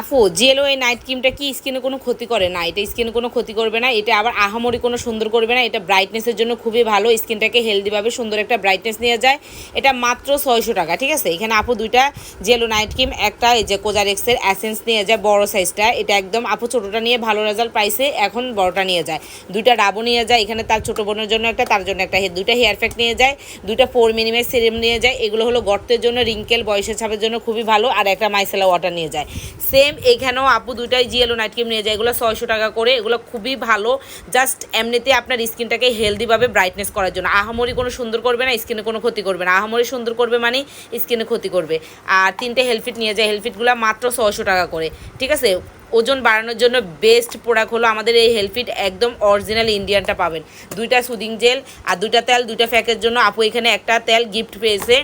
আফু জেলো এই নাইট ক্রিমটা কি স্কিনে কোনো ক্ষতি করে না? এটা স্কিনে কোনো ক্ষতি করবে না, এটা আবার আহামরি কোনো সুন্দর করবে না, এটা ব্রাইটনেসের জন্য খুবই ভালো স্কিনটাকে হেলদিভাবে সুন্দর একটা ব্রাইটনেস নিয়ে যায়। এটা মাত্র ছয়শো টাকা, ঠিক আছে? এখানে আপু দুইটা জেলো নাইট ক্রিম একটা এই যে কোজার এক্সের অ্যাসেন্স নিয়ে যায়, বড় সাইজটা এটা একদম আপু ছোটোটা নিয়ে ভালো রেজাল্ট পাইছে, এখন বড়টা নিয়ে যায়। দুইটা ডাবো নিয়ে যায়, এখানে তার ছোটো বোনের জন্য একটা, তার জন্য একটা দুইটা হেয়ার প্যাক নিয়ে যায়, দুইটা ফোর মিনিমের সিরাম নিয়ে যায়, এগুলো হলো গর্তের জন্য রিঙ্কেল বয়সের ছাপের জন্য খুবই ভালো, আর একটা মাইসেলা ওয়াটার নিয়ে যায়। সেম এখানেও আপু দুইটাই জিএলও নাইট ক্রিম নিয়ে যায়। এগুলো ছয়শো টাকা করে, এগুলো খুবই ভালো। জাস্ট এমনিতে আপনার স্কিনটাকে হেলদিভাবে ব্রাইটনেস করার জন্য। আহামরি কোনো সুন্দর করবে না, স্কিনে কোনো ক্ষতি করবে না। আহামরি সুন্দর করবে মানে স্কিনে ক্ষতি করবে। আর তিনটে হেলফিট নিয়ে যায়। হেলফিটগুলো মাত্র ছয়শো টাকা করে। ঠিক আছে? ওজন বাড়ানোর জন্য বেস্ট প্রোডাক্ট হলো আমাদের এই হেলফিট একদম অরিজিনাল ইন্ডিয়ানটা পাবেন। দুইটা সুদিং জেল আর দুইটা তেল, দুইটা ফ্যাকের জন্য। আপু এখানে একটা তেল গিফট পেয়েছে।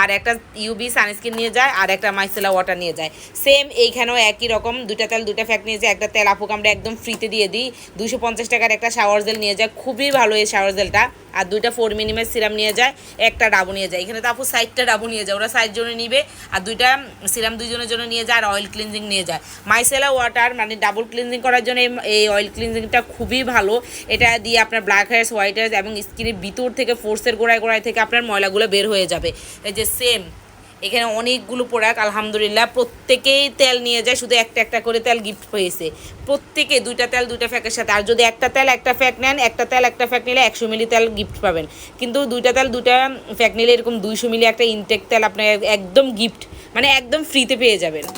আর একটা ইউবি সানস্ক্রিন নিয়ে যায়, আর একটা মাইসেলা ওয়াটার নিয়ে যায়। সেম এইখানেও একই রকম দুটা তেল দুটা ফ্যাক নিয়ে যায়। একটা তেল আপুকে আমরা একদম ফ্রিতে দিয়ে দিই। দুশো পঞ্চাশ টাকার একটা শাওয়ার জেল নিয়ে যায়। খুবই ভালো এই শাওয়ার জেলটা আর দুইটা ফোর মিনিমের সিরাম নিয়ে যায়, একটা ডাবু নিয়ে যায়। এখানে তো আপু সাইডটা ডাবু নিয়ে যায়, ওরা সাইড জন্য নিবে, আর দুইটা সিরাম দুইজনের জন্য নিয়ে যায় আর অয়েল ক্লিনজিং নিয়ে যায়। মাইসেলা ওয়াটার মানে ডাবল ক্লিনজিং করার জন্য এই- অয়েল ক্লিনজিংটা খুবই ভালো। এটা দিয়ে আপনার ব্ল্যাক হেয়ার্স হোয়াইট হেয়ার্স এবং স্কিনের ভিতর থেকে ফোর্সের গোড়ায় গোড়ায় থেকে আপনার ময়লাগুলো বের হয়ে যাবে। এই যে সেম এখানে অনেকগুলো প্রোডাক্ট আলহামদুলিল্লাহ, প্রত্যেকেই তেল নিয়ে যায়, শুধু একটা একটা করে তেল গিফট হয়েছে। প্রত্যেকে দুইটা তেল, দুইটা ফ্যাকের সাথে। আর যদি একটা তেল, একটা ফ্যাক নেন, একটা তেল, একটা ফ্যাক নিলে একশো মিলি তেল গিফট পাবেন। কিন্তু দুইটা তেল দুটা ফ্যাক নিলে এরকম দুইশো মিলি একটা ইনটেক তেল আপনার একদম গিফট মানে একদম ফ্রিতে পেয়ে যাবেন।